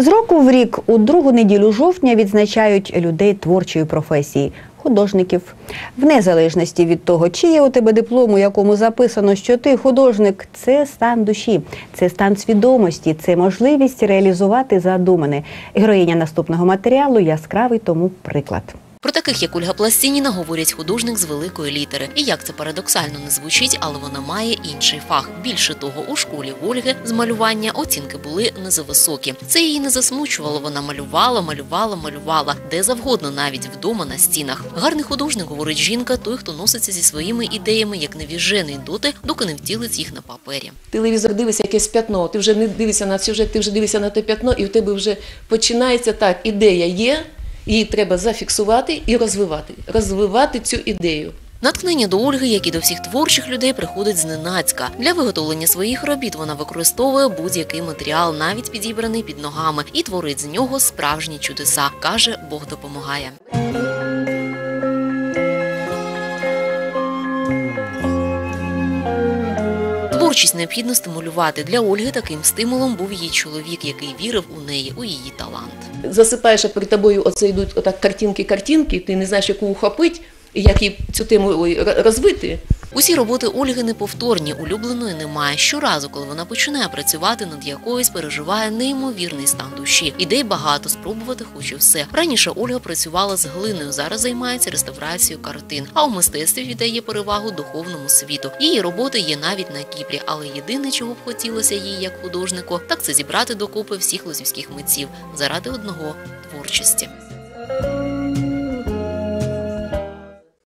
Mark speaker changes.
Speaker 1: З року в рік у другу неділю жовтня відзначають людей творчої професії. Художників в незалежності від того, чи є у тебе диплом, у якому записано, що ти художник, це стан душі, це стан свідомості, це можливість реалізувати задумане. Героїня наступного матеріалу яскравий тому приклад.
Speaker 2: Про таких, як Ольга Пластініна, говорять художник з великої літери. І як це парадоксально не звучить, але вона має інший фах. Більше того, у школі Ольги з малювання оцінки були не зависокі. Це її не засмучувало. Вона малювала, малювала, малювала, де завгодно, навіть вдома на стінах. Гарний художник, говорить жінка, той, хто носиться зі своїми ідеями, як невіжений доти, доки не втілить їх на папері.
Speaker 3: Телевізор дивиться якесь п'ятно, ти вже не дивишся на сюжет, ти вже дивишся на те п'ятно, і в тебе вже починається так, ідея є, її треба зафіксувати і розвивати. Розвивати цю ідею.
Speaker 2: Натхнення до Ольги, як і до всіх творчих людей, приходить зненацька. Для виготовлення своїх робіт вона використовує будь-який матеріал, навіть підібраний під ногами, і творить з нього справжні чудеса. каже, Бог допомагає. Творчість необхідно стимулювати. Для Ольги таким стимулом був її чоловік, який вірив у неї, у її талант.
Speaker 3: Засипаєш, а перед тобою оце йдуть отак картинки-картинки, ти не знаєш, яку ухопити, як її цю тему розвити.
Speaker 2: Усі роботи Ольги неповторні, улюбленої немає. Щоразу, коли вона починає працювати над якоюсь, переживає неймовірний стан душі. Ідей багато, спробувати хоче все. Раніше Ольга працювала з глиною, зараз займається реставрацією картин. А у мистецтві віддає перевагу духовному світу. Її роботи є навіть на Кіпрі, але єдине, чого б хотілося їй як художнику, так це зібрати докупи всіх лозівських митців заради одного творчості.